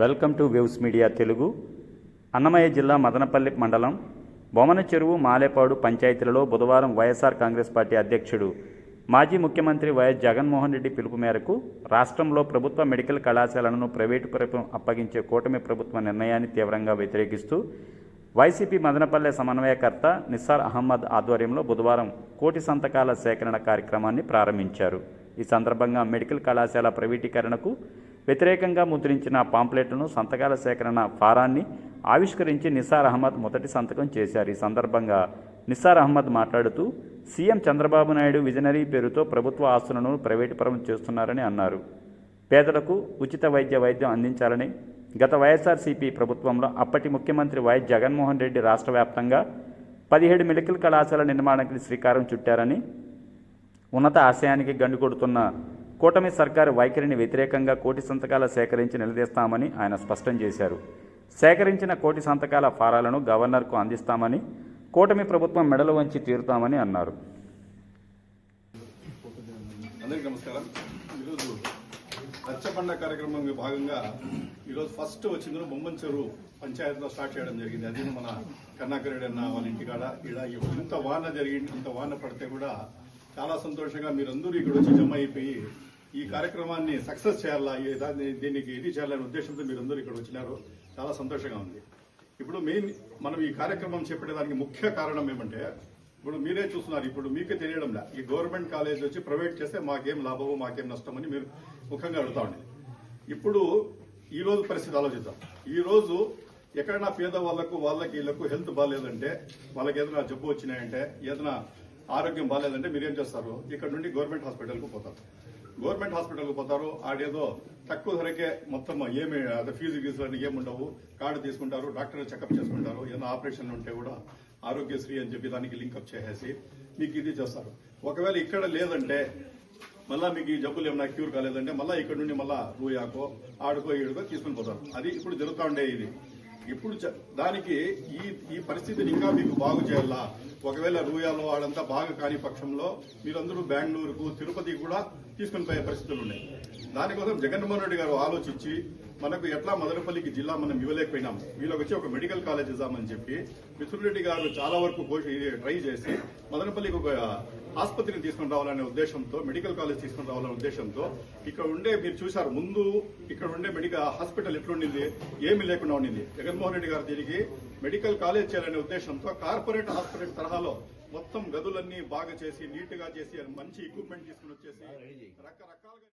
Welcome to waves media Telugu. Annamayya జిల్లా మదనపల్లి మండలం బొమన చెరువు మాలేపాడు పంచాయతీలలో బుధవారం వైఎస్ఆర్ కాంగ్రెస్ పార్టీ అధ్యక్షుడు మాజీ ముఖ్యమంత్రి వైఎస్ జగన్మోహన్ రెడ్డి పిలుపు మేరకు రాష్ట్రంలో ప్రభుత్వ మెడికల్ కళాశాలలను ప్రైవేటు ప్రభుత్వం అప్పగించే కూటమి ప్రభుత్వ నిర్ణయాన్ని తీవ్రంగా వ్యతిరేకిస్తూ వైసీపీ మదనపల్లె సమన్వయకర్త నిస్సార్ అహ్మద్ ఆధ్వర్యంలో బుధవారం కోటి సంతకాల సేకరణ కార్యక్రమాన్ని ప్రారంభించారు. ఈ సందర్భంగా మెడికల్ కళాశాల ప్రైవేటీకరణకు వ్యతిరేకంగా ముద్రించిన పాంప్లెట్ను సంతకాల సేకరణ ఫారాన్ని ఆవిష్కరించి నిసార్ అహ్మద్ మొదటి సంతకం చేశారు. ఈ సందర్భంగా నిస్సార్ అహ్మద్ మాట్లాడుతూ సీఎం చంద్రబాబు నాయుడు విజనరీ పేరుతో ప్రభుత్వ ఆస్తులను ప్రైవేటుపరం చేస్తున్నారని అన్నారు. పేదలకు ఉచిత వైద్య వైద్యం అందించాలని గత వైఎస్ఆర్సీపీ ప్రభుత్వంలో అప్పటి ముఖ్యమంత్రి వైఎస్ జగన్మోహన్ రెడ్డి రాష్ట్ర వ్యాప్తంగా పదిహేడు మెడికల్ కళాశాల నిర్మాణానికి శ్రీకారం చుట్టారని ఉన్నత ఆశయానికి గండుకొడుతున్న కూటమి సర్కారు వైఖరిని వ్యతిరేకంగా కోటి సంతకాల సేకరించి నిలదీస్తామని ఆయన స్పష్టం చేశారు. సేకరించిన కోటి సంతకాల ఫారాలను గవర్నర్కు అందిస్తామని కూటమి ప్రభుత్వం మెడలు వంచి తీరుతామని అన్నారు. అందరికీ నమస్కారం. ఈరోజు రచ్చబండ కార్యక్రమంలో భాగంగా ఈరోజు ఫస్ట్ వచ్చిందో బొమ్మంచెరు పంచాయతీలో స్టార్ట్ చేయడం జరిగింది. అది మన కర్ణాకర్ అన్న వాళ్ళ ఇంటికాడ. ఇలా ఇంత వాన జరిగింది ఇంత వాన పడితే కూడా చాలా సంతోషంగా మీరందరూ ఇక్కడ వచ్చి జమ అయిపోయి ఈ కార్యక్రమాన్ని సక్సెస్ చేయాలా? దీనికి ఇది చేయాలనే ఉద్దేశంతో మీరందరూ ఇక్కడ వచ్చినారు. చాలా సంతోషంగా ఉంది. ఇప్పుడు మెయిన్ మనం ఈ కార్యక్రమం చేపట్టేదానికి ముఖ్య కారణం ఏమంటే ఇప్పుడు మీరే చూస్తున్నారు. ఇప్పుడు మీకే తెలియడంలా. ఈ గవర్నమెంట్ కాలేజ్ వచ్చి ప్రైవేట్ చేస్తే మాకేం లాభము మాకేం నష్టమని మీరు ముఖ్యంగా అడుగుతా ఉండేది ఇప్పుడు ఈ రోజు పరిస్థితి ఆలోచిద్దాం. ఈ రోజు ఎక్కడైనా పేదవాళ్ళకు వాళ్ళకి వీళ్ళకు హెల్త్ బాగాలేదంటే వాళ్ళకి ఏదైనా జబ్బు వచ్చినాయంటే ఏదైనా ఆరోగ్యం బాగాలేదంటే మీరేం చేస్తారు? ఇక్కడ నుండి గవర్నమెంట్ హాస్పిటల్కు పోతారు. గవర్నమెంట్ హాస్పిటల్కి పోతారు. ఆడేదో తక్కువ ధరకే మొత్తం ఏమి అదే ఫీజు గీజు అని ఏముండవు. కార్డు తీసుకుంటారు డాక్టర్ చెకప్ చేసుకుంటారు. ఏదైనా ఆపరేషన్ ఉంటే కూడా ఆరోగ్యశ్రీ అని చెప్పి దానికి లింకప్ చేసేసి మీకు ఇది చేస్తారు. ఒకవేళ ఇక్కడ లేదంటే మళ్ళా మీకు ఈ జబ్బులు ఏమైనా క్యూర్ కాలేదంటే మళ్ళీ ఇక్కడ నుండి మళ్ళా రూయాకో ఆడుకో ఈడుకో తీసుకుని పోతారు. అది ఇప్పుడు జరుగుతూ ఉండే ఇది. ఇప్పుడు దానికి ఈ ఈ పరిస్థితిని ఇంకా మీకు బాగు చేయాలా? ఒకవేళ రూయాలో వాడంతా బాగా కాని పక్షంలో మీరందరూ బెంగళూరుకు తిరుపతికి కూడా తీసుకుని పోయే పరిస్థితులు ఉన్నాయి. దానికోసం జగన్మోహన్ రెడ్డి గారు ఆలోచించి మనకు ఎట్లా మదనపల్లికి జిల్లా మనం ఇవ్వలేకపోయినాం. వీళ్ళకి వచ్చి ఒక మెడికల్ కాలేజ్ ఇద్దామని చెప్పి మిథున్ రెడ్డి గారు చాలా వరకు ట్రై చేసి మదనపల్లికి ఒక ఆసుపత్రిని తీసుకుని రావాలనే ఉద్దేశంతో మెడికల్ కాలేజ్ తీసుకుని రావాలనే ఉద్దేశంతో ఇక్కడ ఉండే మీరు చూశారు ముందు ఇక్కడ ఉండే మెడికల్ హాస్పిటల్ ఎట్లుండింది ఏమీ లేకుండా ఉండింది. జగన్మోహన్ రెడ్డి గారు దీనికి మెడికల్ కాలేజ్ చేయాలనే ఉద్దేశంతో కార్పొరేట్ హాస్పిటల్ తరహాలో మొత్తం గదులన్నీ బాగా చేసి నీట్గా చేసి మంచి ఎక్విప్మెంట్ తీసుకుని వచ్చేసి రకరకాలుగా